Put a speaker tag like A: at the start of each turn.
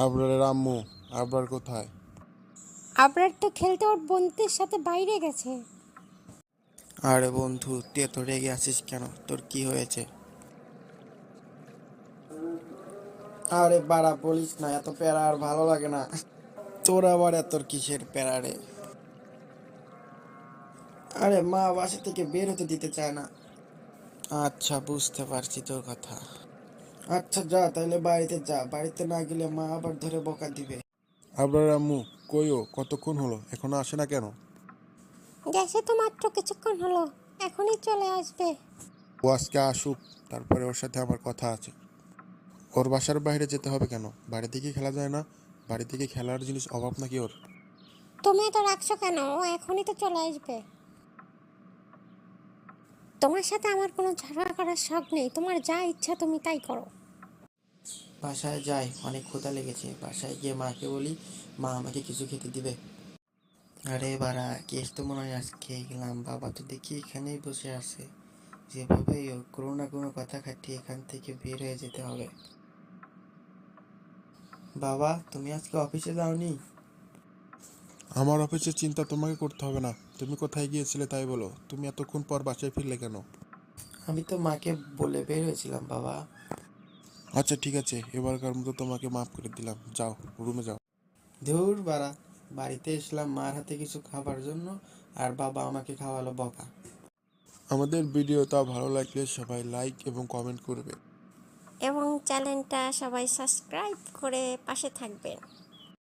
A: আবরারের আম্মু আবরার কোথায়?
B: আবরার তো খেলতে ওর বন্ধুদের সাথে বাইরে গেছে।
C: আরে বন্ধু তুই এত রেগে আছিস কেন? তোর কি হয়েছে? আরে বাড়া বলিস না এত প্যারা আর ভালো লাগে না। তোর আবার এত কিসের প্যারা রে? আরে মা বাসা থেকে বের হতে দিতে চায় না। আচ্ছা বুঝতে পারছি তোর কথা। আচ্ছা যা তাহলে বাড়িতে যা। বাড়িতে না গেলে মা আবার ধরে বকা দিবে।
A: আবরারের আম্মু কইও কতক্ষণ হলো? এখনও আসে না কেন?
B: গেছে তো মাত্র কিছুক্ষণ হলো। এখনই চলে আসবে।
A: ও আজকে আসুক তারপরে ওর সাথে আমার কথা আছে। ওর বাসার বাইরে যেতে হবে কেন? বাড়ি থেকে খেলা যায় না? বাড়ি থেকে খেলার জিনিস অভাব নাকি ওর?
B: তুমি তো রাখছো কেন? ও এখনই তো চলে আসবে। তোমার সাথে আমার কোনো ঝগড়া করার শখ নেই। তোমার যা ইচ্ছা তুমি তাই করো।
C: বাসায় যাই অনেক ক্ষুধা লেগেছে। বাসায় গিয়ে মাকে বলি মা আমাকে কিছু খেতে দিবে। আরে বাড়া কেস তো মনে হয় আজকে খেয়ে গেলাম। বাবা তো দেখি এখানেই বসে আছে। যেভাবেই হোক কোনো না কোনো কথা কাটিয়ে এখান থেকে বের হয়ে যেতে হবে। বাবা তুমি আজকে অফিসে যাওনি?
A: আমার অফিসের চিন্তা তোমাকে করতে হবে না। তুমি কোথায় গিয়েছিলে তাই বলো। তুমি এতক্ষণ পর বাসায় ফিরলে কেন?
C: আমি তো মাকে বলে বের হয়েছিলাম বাবা।
A: আচ্ছা ঠিক আছে। এবারকার মতো তোমাকে মাফ করে দিলাম। যাও রুমে যাও।
C: ধুর বাড়া বাড়িতে এসলাম মার হাতে কিছু খাবার জন্য আর বাবা আমাকে খাওয়ালো বকা।
A: আমাদের ভিডিওটা ভালো লাগলে সবাই লাইক এবং কমেন্ট করবে।
B: এবং চ্যানেলটা সবাই সাবস্ক্রাইব করে পাশে থাকবেন।